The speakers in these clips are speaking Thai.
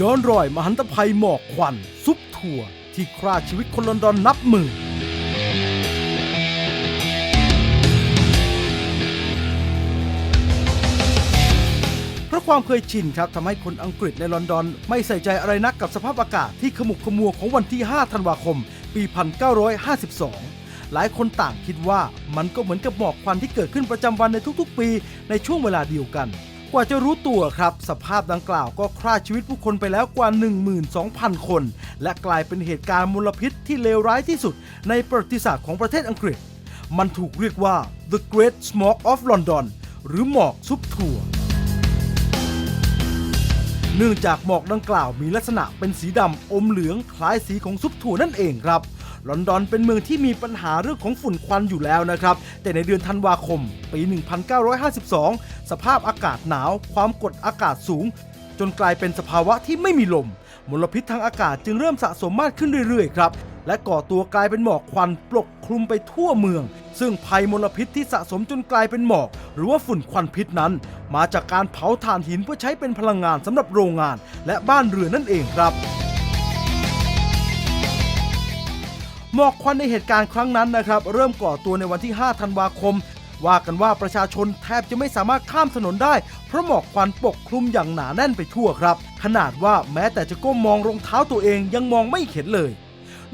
ย้อนรอยมหันตภัยหมอกควันซุปถั่วที่ฆ่าชีวิตคนลอนดอนนับหมื่นเพราะความเคยชินครับทำให้คนอังกฤษในลอนดอน ไม่ใส่ใจอะไรนักกับสภาพอากาศที่ขมุกขมัวของวันที่ 5 ธันวาคม ปี 1952 หลายคนต่างคิดว่ามันก็เหมือนกับหมอกควันที่เกิดขึ้นประจำวันในทุกๆ ปีในช่วงเวลาเดียวกัน กว่าจะรู้ตัวครับ สภาพดังกล่าวก็ฆ่าชีวิตผู้คนไปแล้วกว่า 12,000 คน และกลายเป็นเหตุการณ์มลพิษที่เลวร้ายที่สุด ในประวัติศาสตร์ของประเทศอังกฤษ มันถูกเรียกว่า The Great Smog of London หรือหมอกซุปถั่ว เนื่องจากหมอกดังกล่าวมีลักษณะเป็นสีดำอมเหลืองคล้ายสีของซุปถั่วนั่นเองครับ ลอนดอนเป็นเมืองที่มีปัญหาเรื่องของฝุ่นควันอยู่แล้วนะครับ แต่ในเดือนธันวาคม ปี 1952 สภาพอากาศหนาว ความกดอากาศสูง จนกลายเป็นสภาวะที่ไม่มีลม มลพิษทางอากาศจึงเริ่มสะสมมากขึ้นเรื่อยๆครับและก่อตัวกลายเป็นหมอกควันปกคลุมไปทั่วเมือง ซึ่งภัยมลพิษที่สะสมจนกลายเป็นหมอก หรือว่าฝุ่นควันพิษนั้น มาจากการเผาถ่านหินเพื่อใช้เป็นพลังงานสำหรับโรงงาน และบ้านเรือนนั่นเองครับ หมอกควันในเหตุการณ์ครั้งนั้นนะครับ เริ่มก่อตัวในวันที่ 5 ธันวาคม ว่ากันว่าประชาชนแทบจะไม่สามารถข้ามถนนได้ เพราะหมอกควันปกคลุมอย่างหนาแน่นไปทั่วครับ ขนาดว่าแม้แต่จะก้มมองรองเท้าตัวเองยังมองไม่เห็นเลย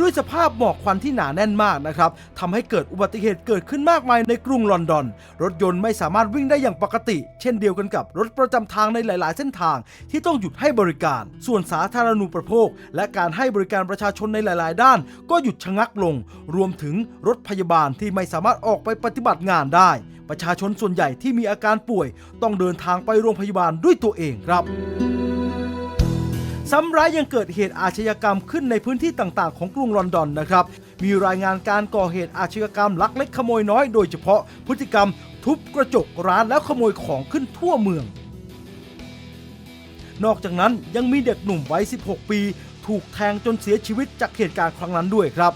ด้วยสภาพหมอกควันที่หนาแน่นมากนะครับทำให้เกิดอุบัติเหตุเกิดขึ้นมากมายในกรุงลอนดอน รถยนต์ไม่สามารถวิ่งได้อย่างปกติ เช่นเดียวกันกับรถประจำทางในหลาย ๆ เส้นทางที่ต้องหยุดให้บริการ ส่วนสาธารณูปโภค และการให้บริการประชาชนในหลาย ๆ ด้าน ก็หยุดชะงักลง รวมถึงรถพยาบาลที่ไม่สามารถออกไปปฏิบัติงานได้ ประชาชนส่วนใหญ่ที่มีอาการป่วย ต้องเดินทางไปโรงพยาบาลด้วยตัวเองครับ ซ้ำร้ายยังเกิดเหตุอาชญากรรมขึ้นในพื้นที่ต่างๆ ของกรุงลอนดอนนะครับ มีรายงานการก่อเหตุอาชญากรรมลักเล็กขโมยน้อยโดยเฉพาะพฤติกรรมทุบกระจกร้านแล้วขโมยของขึ้นทั่วเมือง นอกจากนั้นยังมีเด็กหนุ่มวัย 16 ปี ถูกแทงจนเสียชีวิตจากเหตุการณ์ครั้งนั้นด้วยครับ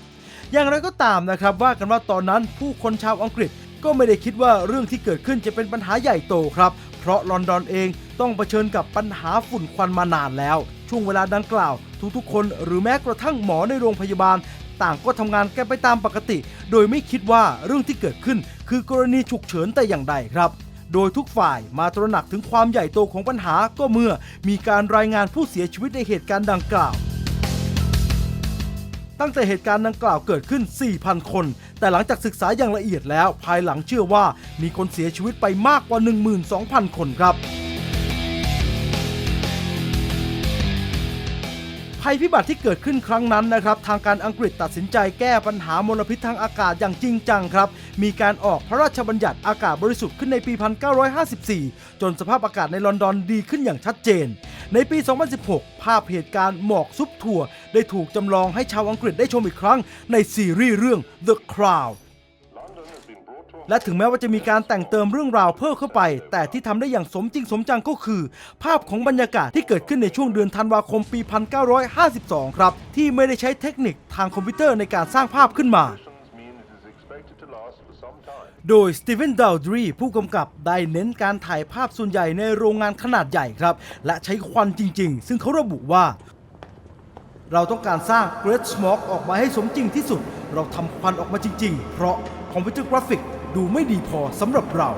อย่างไรก็ตามนะครับว่ากันว่าตอนนั้นผู้คนชาวอังกฤษก็ไม่ได้คิดว่าเรื่องที่เกิดขึ้นจะเป็นปัญหาใหญ่โตครับ เพราะลอนดอนเองต้องเผชิญกับปัญหาฝุ่นควันมานานแล้ว ช่วงเวลาดังกล่าว ทุกๆ คนหรือแม้กระทั่งหมอในโรงพยาบาล ต่างก็ทำงานกันไปตามปกติ โดยไม่คิดว่าเรื่องที่เกิดขึ้น คือกรณีฉุกเฉินแต่อย่างใดครับโดยทุกฝ่ายมาตระหนักถึงความใหญ่โตของปัญหาก็เมื่อมีการรายงานผู้เสียชีวิตในเหตุการณ์ดังกล่าว ตั้งแต่เหตุการณ์ดังกล่าวเกิดขึ้น 4,000 คน แต่หลังจากศึกษาอย่างละเอียดแล้ว ภายหลังเชื่อว่ามีคนเสียชีวิตไปมากกว่า 12,000 คนครับ ภัยพิบัติที่เกิดขึ้นครั้งนั้นนะครับ ทางการอังกฤษตัดสินใจแก้ปัญหามลพิษทางอากาศอย่างจริงจังครับ มีการออกพระราชบัญญัติอากาศบริสุทธิ์ขึ้นในปี 1954 จนสภาพอากาศในลอนดอนดีขึ้นอย่างชัดเจน ในปี 2016 ภาพเหตุการณ์หมอกซุปถั่ว ได้ถูกจำลองให้ชาวอังกฤษได้ชมอีกครั้งในซีรีส์เรื่อง The Crown และถึงแม้ว่าจะมีการแต่งเติมเรื่องราวเพิ่มเข้าไป แต่ที่ทำได้อย่างสมจริงสมจังก็คือ ภาพของบรรยากาศที่เกิดขึ้นในช่วงเดือนธันวาคมปี 1952 ครับ ที่ไม่ได้ใช้เทคนิคทางคอมพิวเตอร์ในการสร้างภาพขึ้นมาโดยสตีเวนดาวดรีผู้กำกับได้เน้นการถ่ายภาพส่วนใหญ่ในโรงงานขนาดใหญ่ครับ และใช้ควันจริง ๆ ซึ่งเขาระบุว่า เราต้องการสร้าง Great Smoke ออกมาให้สมจริงที่สุด เราทำควันออกมาจริง ๆ เพราะคอมพิวเตอร์กราฟิก ดูไม่ดีพอสำหรับเรา